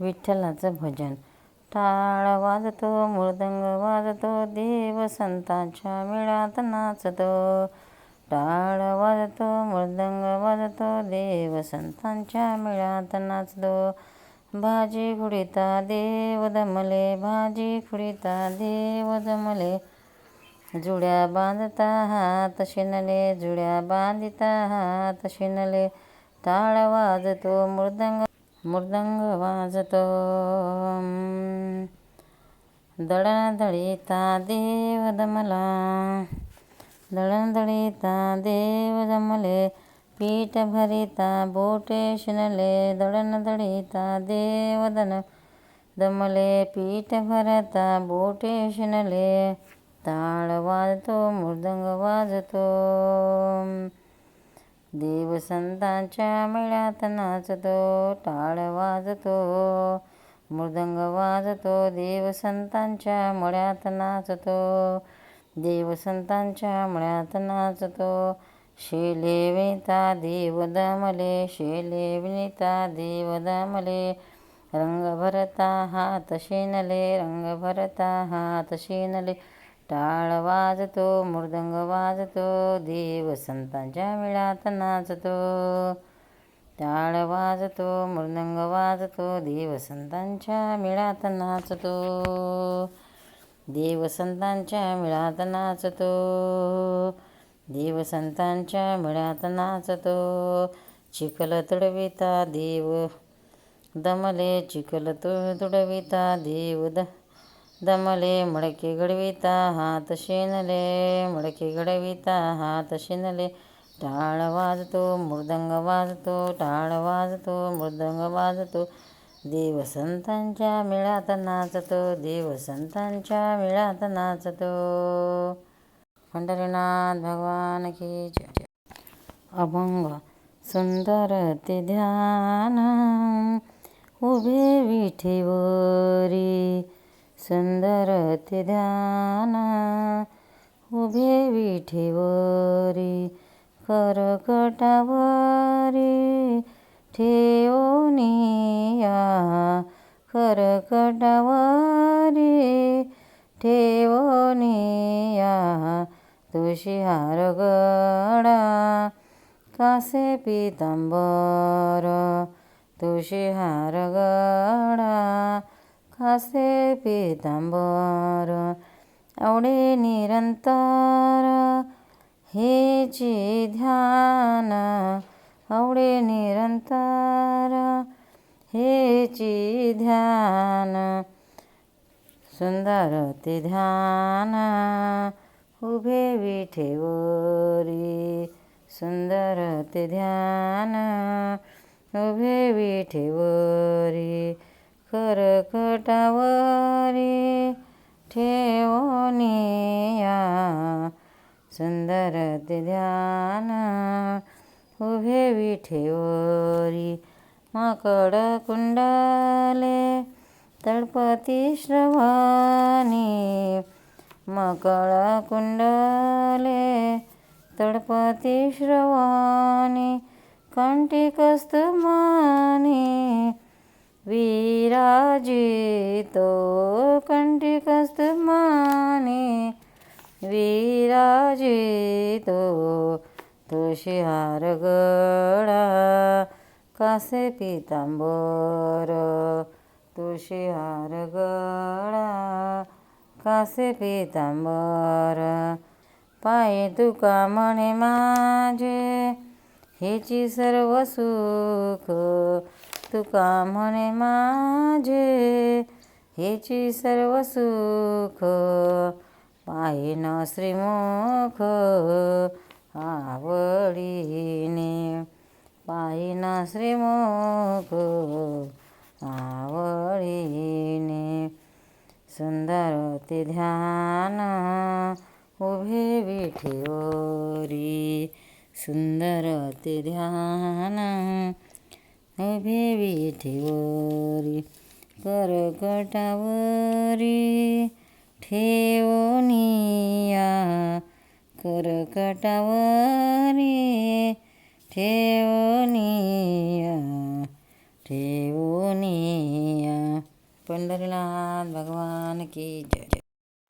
विठ्ठलाचं भजन. टाळ वाजतो मृदंग वाजतो देव संतांच्या मेळात नाचतो. टाळ वाजतो मृदंग वाजतो देव संतांच्या मेळात नाचतो. भाजी खुडिता देव दमले भाजी खुडिता देव दमले. जुड्या बांधता हात शिनले जुड्या बांधिता हात शिनले. टाळ वाजतो मृदंग मृदंग वाजतो दळणदळीता देव दमला दळणदळीता देव दमले पीठ भरिता बोटे शिनले दळणदळीता देव दन दमले। पीठ भरता बोटे शिनले ताळ वाजतो मृदंग वाजतो। देवसंतांच्या मेळ्यात नाचतो टाळ वाजतो मृदंग वाजतो. देवसंतांच्या मळ्यात नाचतो देवसंतांच्या मळ्यात नाचतो. शेले विनिता देव दमले शेले विनिता देव दमले. रंग भरता हात शेनले रंग भरता हात शेनले टाळ वाजतो मृदंग वाजतो देव संतांच्या मेळ्यात नाचतो. टाळ वाजतो मृदंग वाजतो देव संतांच्या मेळ्यात नाचतो. देव संतांच्या मेळ्यात नाचतो. देव संतांच्या मेळ्यात नाचतो. चिखल तुडविता देव दमले चिखल तु तुडविता देव द दमले मडके घडविता हात शेनले मडके घडविता हात शिनले टाळ वाजतो मृदंग वाजतो टाळ वाजतो मृदंग वाजतो देवसंतांच्या मेळ्यात नाचतो देवसंतांच्या मेळ्यात नाचतो पंढरीनाथ भगवान की जय अभंग सुंदर ते ध्यान उभे विठेवरी सुंदर ते ध्यान उभे विठेवरी करकटावरी ठेवनिया करकटावरी ठेवनिया तुशी हार गडा कासे पितांबर तुशी हार गडा कासे पितांबर आवडे निरंतर हे हेची ध्यान आवडे निरंतर हेची ध्यान सुंदर ते ध्यान उभे विठेवरी सुंदर ते ध्यान उभे विठेवरी करकटावरी ठेवनिया सुंदर ते ध्यान उभे विठेवरी माकड कुंडाले तळपती श्रवानी मकळ कुंडले तळपती श्रवणी कंटिकस्तमानी विराजितो कंटिकस्तमानी विराजितो तुळशीहार गडा कासे पितांबर तुळशीहार गळा कासे पितांबर पायी तुका म्हणे माझे हेची सर्व सुख तुका म्हणे माझे हेची सर्व सुख पाहिन श्रीमुख आवडीने. पाहिन श्रीमुख आवडीने. सुंदर ते ध्यान उभे विठेवरी सुंदर ते ध्यान उभे विठेवरी करकटावरी ठेवनिया करकटावरी ठेवनिया ठेवनिया पंढरीनाथ भगवान की जय.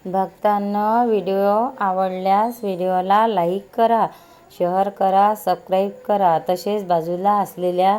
भक्तांना व्हिडिओ आवडल्यास व्हिडिओला लाईक करा शेअर करा सबस्क्राईब करा. तसेच बाजूला असलेल्या